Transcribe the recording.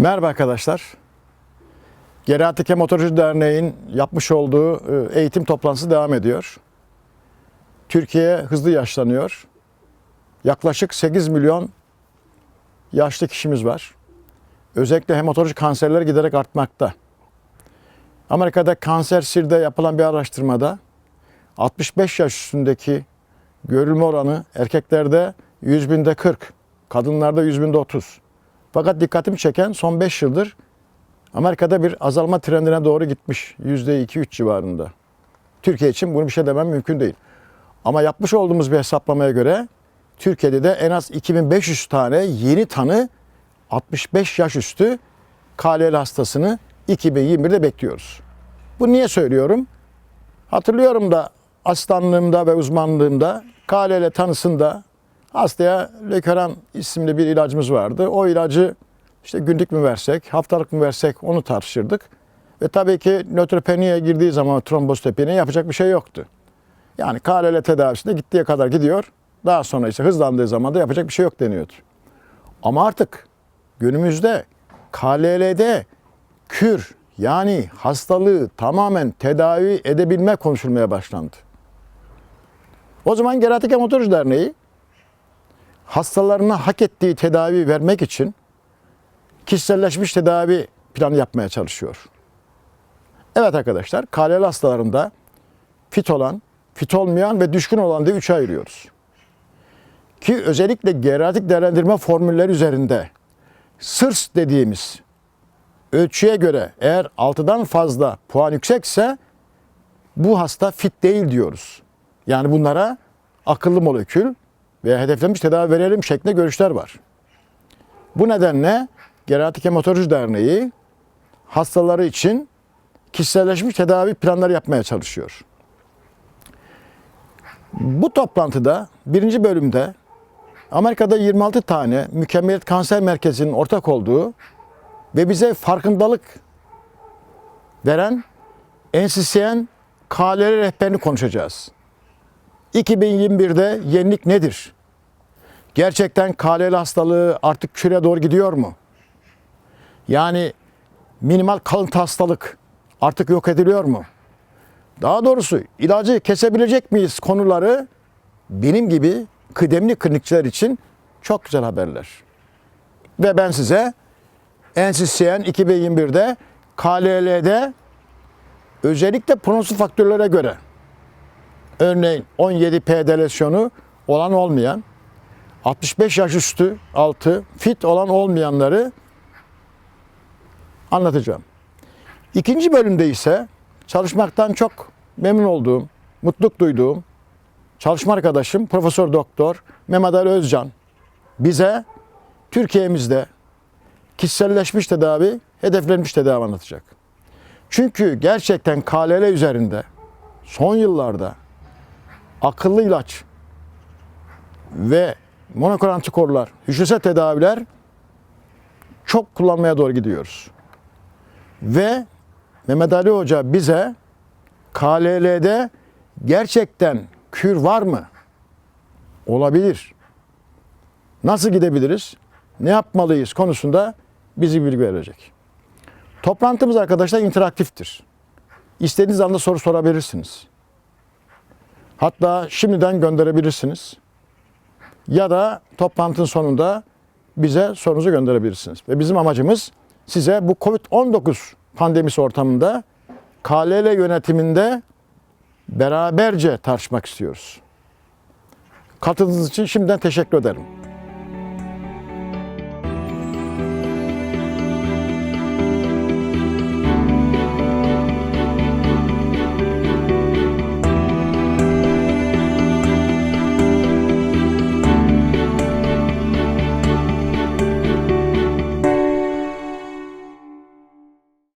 Merhaba arkadaşlar. Geriatrik Motorcu Derneği'nin yapmış olduğu e, eğitim toplantısı devam ediyor. Türkiye hızlı yaşlanıyor. Yaklaşık 8 milyon yaşlı kişimiz var. Özellikle hematoloji kanserleri giderek artmakta. Amerika'da kanser sirde yapılan bir araştırmada 65 yaş üstündeki görülme oranı erkeklerde 100 binde 40, kadınlarda 100 binde 30. Fakat dikkatimi çeken son 5 yıldır Amerika'da bir azalma trendine doğru gitmiş. %2-3 civarında. Türkiye için bunu bir şey demem mümkün değil. Ama yapmış olduğumuz bir hesaplamaya göre Türkiye'de de en az 2500 tane yeni tanı 65 yaş üstü KLL hastasını 2021'de bekliyoruz. Bu niye söylüyorum? Hatırlıyorum da asistanlığımda ve uzmanlığımda KLL tanısında hastaya Lökeran isimli bir ilacımız vardı. O ilacı işte günlük mü versek, haftalık mı versek onu tartışırdık. Ve tabii ki nötropeniye girdiği zaman trombositopeniye yapacak bir şey yoktu. Yani KLL tedavisinde gittiği kadar gidiyor. Daha sonra ise hızlandığı zaman da yapacak bir şey yok deniyordu. Ama artık günümüzde KLL'de kür yani hastalığı tamamen tedavi edebilme konuşulmaya başlandı. O zaman Geriatrik Hematoloji Derneği hastalarına hak ettiği tedavi vermek için kişiselleşmiş tedavi planı yapmaya çalışıyor. Evet arkadaşlar, KLL hastalarında fit olan, fit olmayan ve düşkün olan diye üçe ayırıyoruz. Ki özellikle geriatrik değerlendirme formülleri üzerinde SIRS dediğimiz ölçüye göre eğer 6'dan fazla puan yüksekse bu hasta fit değil diyoruz. Yani bunlara akıllı molekül veya hedeflenmiş tedavi verelim şeklinde görüşler var. Bu nedenle Geriatrik Hematoloji Derneği hastaları için kişiselleşmiş tedavi planları yapmaya çalışıyor. Bu toplantıda birinci bölümde Amerika'da 26 tane mükemmeliyet kanser merkezinin ortak olduğu ve bize farkındalık veren NCCN KLR rehberini konuşacağız. 2021'de yenilik nedir? Gerçekten KLL hastalığı artık küre doğru gidiyor mu? Yani minimal kalıntı hastalık artık yok ediliyor mu? Daha doğrusu ilacı kesebilecek miyiz konuları benim gibi kıdemli klinikçiler için çok güzel haberler. Ve ben size NCCN 2021'de KLL'de özellikle prognostik faktörlere göre örneğin 17P delesyonu olan olmayan 65 yaş üstü altı fit olan olmayanları anlatacağım. İkinci bölümde ise çalışmaktan çok memnun olduğum, mutluluk duyduğum çalışma arkadaşım Profesör Doktor Mehmet Özcan bize Türkiye'mizde kişiselleşmiş tedavi, hedeflenmiş tedavi anlatacak. Çünkü gerçekten KLL üzerinde son yıllarda akıllı ilaç ve monokor antikorlar, hücresel tedaviler çok kullanmaya doğru gidiyoruz. Ve Mehmet Ali Hoca bize KLL'de gerçekten kür var mı? Olabilir. Nasıl gidebiliriz? Ne yapmalıyız konusunda bizi bilgi verecek. Toplantımız arkadaşlar interaktiftir. İstediğiniz anda soru sorabilirsiniz. Hatta şimdiden gönderebilirsiniz. Ya da toplantının sonunda bize sorunuzu gönderebilirsiniz. Ve bizim amacımız size bu Covid-19 pandemisi ortamında KLL yönetiminde beraberce tartışmak istiyoruz. Katıldığınız için şimdiden teşekkür ederim.